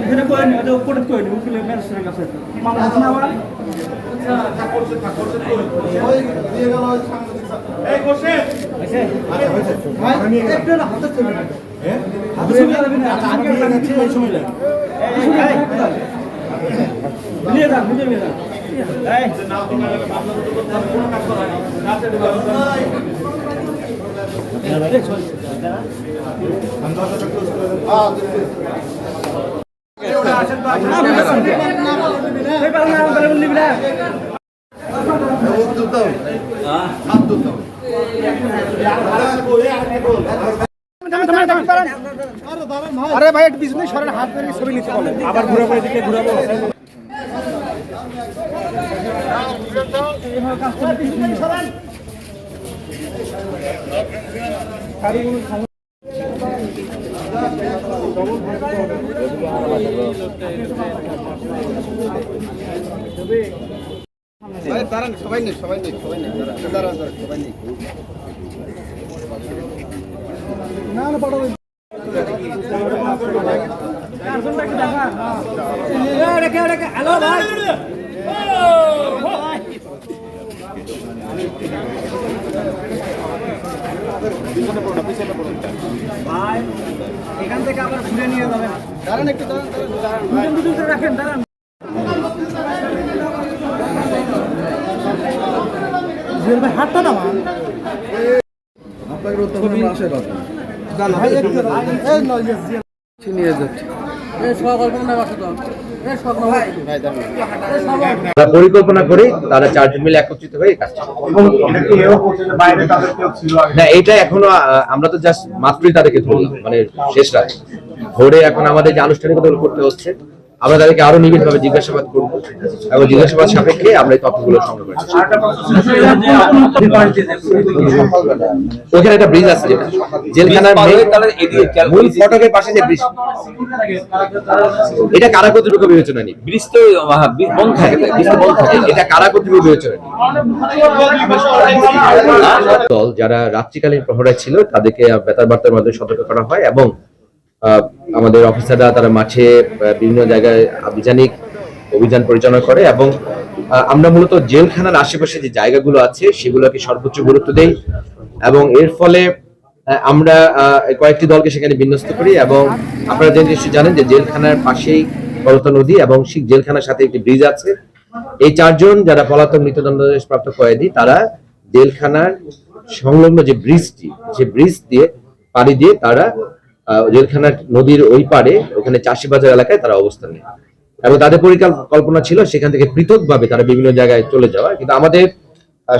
এখানে করে নি উপরে করে নি ম্যাজিস্ট্রেটের কাছে মামলা আছে না আমার নিয়ে যান, নিজে নিয়ে যান। আরে ভাই পিছনে সরেন হাত ধরে ছবি নিতে আবার ঘুরে দিকে ঘুরাবো। দাঁড়ান সবাই নেই সবাই নেই সবাই নেই দাঁড়ান সবাই নেই না না পাঠাবো হ্যালো ভাই ভাই এখান থেকে আবার ঘুরে নিয়ে যাবেন দাঁড়ান একটু দাঁড়ান দাঁড়ান, রাখেন দাঁড়ান ভাই হাতটা দাঁড়ান। এই নয়, yes। তারা পরিকল্পনা করে তারা চারজন মিলে একত্রিত হয়ে কাজটা না এটা এখনও আমরা তো জাস্ট মাত্রই তাদেরকে ধরলাম মানে শেষ রাত। ভোরে এখন আমাদের যে আনুষ্ঠানিকতা করতে হচ্ছে আমরা তাদেরকে আরও নিবিড় ভাবে জিজ্ঞাসাবাদ করব এবং জিজ্ঞাসাবাদ সাপেক্ষে আমরা এই তথ্যগুলো সংগ্রহ করেছি। ওখানে একটা ব্রিজ আছে জেলখানার মূল ফটকের পাশে যে ব্রিজ এটা কারা কর্তৃপক্ষ বিবেচনা নেই ব্রিজ তো বন্ধ থাকে ব্রিজ তো বন্ধ থাকে। এটা কারা কর্তৃপক্ষ বিবেচনা নেই দল যারা রাত্রিকালীন প্রহরায় ছিল তাদেরকে বেতার বার্তার মাধ্যমে সতর্ক করা হয় এবং আমাদের অফিসাররা তারা মাঠে বিভিন্ন জায়গায় আভিযানিক অভিযান পরিচালনা করে এবং আমরা মূলত জেলখানার আশেপাশে যে জায়গাগুলো আছে সেগুলোকে সর্বোচ্চ গুরুত্ব দেই এবং এর ফলে আমরা কয়েকটি দলকে সেখানে বিন্যস্ত করি এবং আপনারা যে নিশ্চয়ই জানেন যে জেলখানার পাশেই করতা নদী এবং সেই জেলখানার সাথে একটি ব্রিজ আছে। এই চারজন যারা পলাতক মৃত্যুদণ্ডাদেশ প্রাপ্ত কয়েদি, তারা জেলখানার সংলগ্ন যে ব্রিজটি সেই ব্রিজ দিয়ে পাড়ি দিয়ে তারা জেলখানার নদীর ওই পারে ওখানে চাষিবাজার এলাকায় তারা অবস্থান নেয়। এবং তাদের পরিকল্পনা ছিল সেখান থেকে পৃথকভাবে তারা বিভিন্ন জায়গায় চলে যাওয়া। কিন্তু আমাদের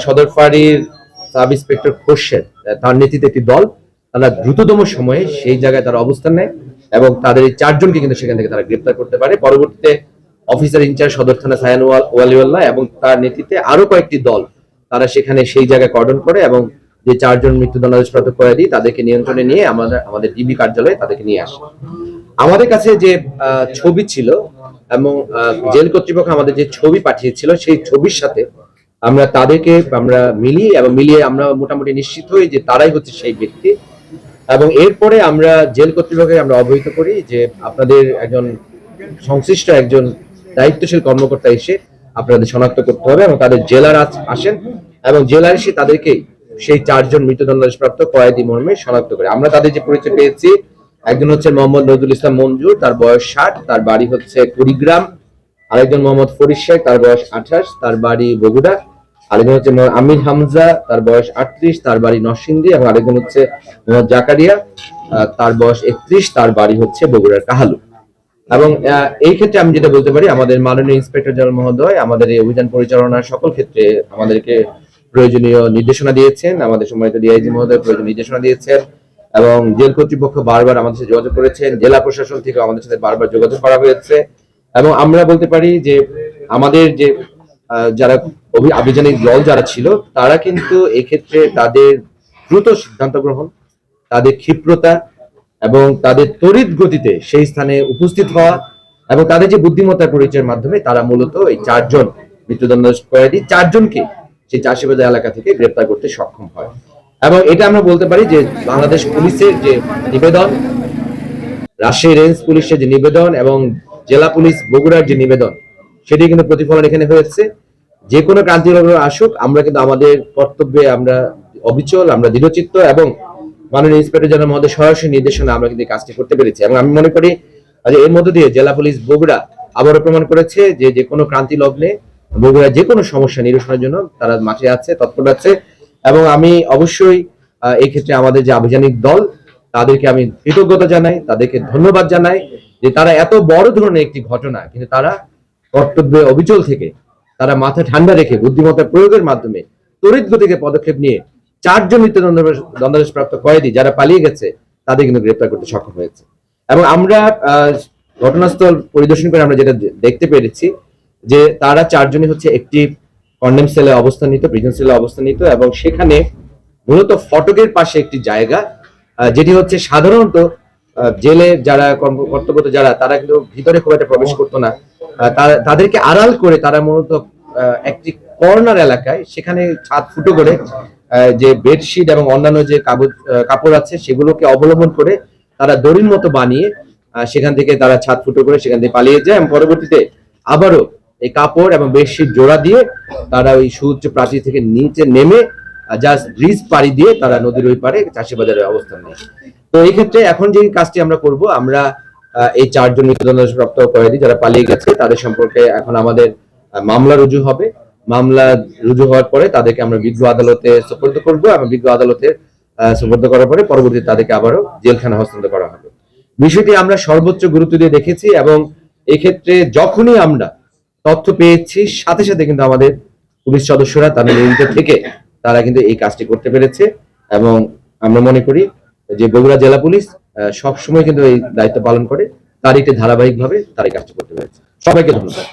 সদর ফাঁড়ির সাব ইন্সপেক্টর খোরশেদ তার নেতৃত্বে একটি দল, তারা দ্রুততম সময়ে সেই জায়গায় তারা অবস্থান নেয় এবং তাদের এই চারজনকে কিন্তু সেখান থেকে তারা গ্রেপ্তার করতে পারে। পরবর্তীতে অফিসার ইনচার্জ সদর থানা সায়ান ওয়াল- ওয়ালিউল্লাহ এবং তার নেতৃত্বে আরও কয়েকটি দল তারা সেখানে সেই জায়গায় কর্ডন করে এবং যে চারজন মৃত্যুদণ্ডাদেশপ্রাপ্ত কয়েদি তাদেরকে নিয়ন্ত্রণে নিয়ে আমাদের আমাদের ডিবি কার্যালয়ে তাদেরকে নিয়ে আসে। আমাদের কাছে যে ছবি ছিল এবং জেল কর্তৃপক্ষ আমাদের যে ছবি পাঠিয়েছিল সেই ছবির সাথে আমরা তাদেরকে, আমরা মিলিয়ে এবং মিলিয়ে আমরা মোটামুটি নিশ্চিত হই যে তারাই হচ্ছে সেই ব্যক্তি। এবং এরপরে আমরা জেল কর্তৃপক্ষকে আমরা অবহিত করি যে আপনাদের একজন সংশ্লিষ্ট একজন দায়িত্বশীল কর্মকর্তা এসে আপনাদের শনাক্ত করতে হবে এবং তাদের জেলার আসেন এবং জেলার এসে তাদেরকে সেই চারজন মৃত্যুদণ্ডাদেশপ্রাপ্ত কয়েদি মর্মে শনাক্ত করে। আমরা তাদের যে পরিচয় পেয়েছি, একজন হচ্ছে মোহাম্মদ নজরুল ইসলাম মঞ্জুর, তার বয়স ষাট, তার বাড়ি হচ্ছে কুড়িগ্রাম। আরেকজন মোহাম্মদ ফরিদ শেখ, তার বয়স আঠাশ, তার বাড়ি বগুড়া। আরেকজন হচ্ছে আমির হামজা, তার বয়স আটত্রিশ, তার বাড়ি নরসিংদী এবং আরেকজন হচ্ছে মোহাম্মদ জাকারিয়া তার বয়স একত্রিশ, তার বাড়ি হচ্ছে বগুড়ার কাহালু। এবং এই ক্ষেত্রে আমি যেটা বলতে পারি, আমাদের মাননীয় ইন্সপেক্টর জেনারেল মহোদয়, আমাদের এই অভিযান পরিচালনার সকল ক্ষেত্রে আমাদেরকে প্রয়োজনীয় নির্দেশনা দিয়েছেন, আমাদের সম্মানিত ডিআইজি মহোদয় প্রয়োজনীয় নির্দেশনা দিয়েছেন এবং জেল কর্তৃপক্ষ বারবার আমাদের সাথে যোগাযোগ করেছেন, জেলা প্রশাসন থেকে আমাদের সাথে বারবার যোগাযোগ করা হয়েছে এবং আমরা বলতে পারি যে আমাদের যে যারা আভিযানিক দল যারা ছিল, তারা কিন্তু এক্ষেত্রে তাদের দ্রুত সিদ্ধান্ত গ্রহণ, তাদের ক্ষিপ্রতা এবং তাদের তড়িৎ গতিতে সেই স্থানে উপস্থিত হওয়া এবং তাদের যে বুদ্ধিমত্তার পরিচয়ের মাধ্যমে তারা মূলত এই চারজন, মৃত্যুদণ্ড কয়েদি চারজনকে সেই চাষিবাজার এলাকা থেকে গ্রেপ্তার করতে সক্ষম হয়। এবং এটা আমরা বলতে পারি যে বাংলাদেশ পুলিশের যে নিবেদন, রাজশাহী রেঞ্জ পুলিশের যে নিবেদন এবং জেলা পুলিশ বগুড়ার যে নিবেদন, সেটি কিন্তু প্রতিফলন এখানে হয়েছে। যে কোনো ক্রান্তি আসুক, আমরা কিন্তু আমাদের কর্তব্যে আমরা অবিচল, আমরা দৃঢ়চিত্ত এবং মাননীয় ইন্সপেক্টর জেনারেল মহোদয় সরাসরি নির্দেশনা আমরা কিন্তু কাজটি করতে পেরেছি। এবং আমি মনে করি এর মধ্যে দিয়ে জেলা পুলিশ বগুড়া আবারও প্রমাণ করেছে যে যে কোনো ক্রান্তি লগ্নে বগুড়া যে কোনো সমস্যা নিরসনের জন্য তারা মাঠে আছে, তৎপর আছে। এবং আমি অবশ্যই এই ক্ষেত্রে আমাদের যে আভিযানিক দল, তাদেরকে আমি কৃতজ্ঞতা জানাই, তাদেরকে ধন্যবাদ জানাই যে তারা এত বড় ধরনের একটি ঘটনা, কিন্তু তারা কর্তব্যে অবিচল থেকে তারা মাথা ঠান্ডা রেখে বুদ্ধিমত্তা প্রয়োগের মাধ্যমে তড়িৎ গতিকে পদক্ষেপ নিয়ে চারজন মৃত্যুদণ্ড দণ্ডাদেশপ্রাপ্ত কয়েদি যারা পালিয়ে গেছে, তাদের কিন্তু গ্রেপ্তার করতে সক্ষম হয়েছে। এবং আমরা ঘটনাস্থল পরিদর্শন করে আমরা যেটা দেখতে পেরেছি যে তারা চারজনই হচ্ছে একটি কন্ডেম সেলে অবস্থান নিত প্রিজন সেলে অবস্থান নিত এবং সেখানে মূলত ফটকের পাশে একটি জায়গা যেটি হচ্ছে সাধারণত জেলে যারা কর্তব্যরত যারা, তারা কিন্তু ভিতরে খুব একটা প্রবেশ করতো না। তাদেরকে আড়াল করে তারা মূলত একটি কর্নার এলাকায় সেখানে ছাদ ফুটো করে যে বেডশিট এবং অন্যান্য যে কাগজ কাপড় আছে সেগুলোকে অবলম্বন করে তারা দড়ির মতো বানিয়ে সেখান থেকে তারা ছাদ ফুটো করে সেখান থেকে পালিয়ে যায় এবং পরবর্তীতে আবারও এই কাপড় এবং বেডশিট জোড়া দিয়ে তারা ওই সুউচ্চ প্রাচীর থেকে নিচে নেমে জাস্ট ব্রিজ পাড়ি দিয়ে তারা নদীর ওই পারে চাষি বাজারের অবস্থান নেয়। তো এই ক্ষেত্রে এখন যে কাজটি আমরা করব, আমরা এই চারজন মৃত্যুদণ্ডপ্রাপ্ত কয়েদি যারা পালিয়ে গেছে, তাদের সম্পর্কে এখন আমাদের মামলা রুজু হবে। মামলা রুজু হওয়ার পরে তাদেরকে আমরা বিজ্ঞ আদালতে সুপর্দ করব এবং বিজ্ঞ আদালতে সুপর্দ করার পরে পরবর্তীতে তাদেরকে আবারও জেলখানা হস্তান্তর করা হবে। বিষয়টি আমরা সর্বোচ্চ গুরুত্ব দিয়ে দেখেছি এবং এক্ষেত্রে যখনই আমরা তথ্য পেয়েছি। সাথে সাথে কিন্তু আমাদের পুলিশ সদস্যরা তাদের নিয়মিত থেকে তারা কিন্তু এই কাজটি করতে পেরেছে এবং আমরা মনে করি যে বগুড়া জেলা পুলিশ সবসময় কিন্তু এই দায়িত্ব পালন করে। তার একটি ধারাবাহিকভাবে তার এই কাজটি করতে পেরেছে। সবাইকে ধন্যবাদ।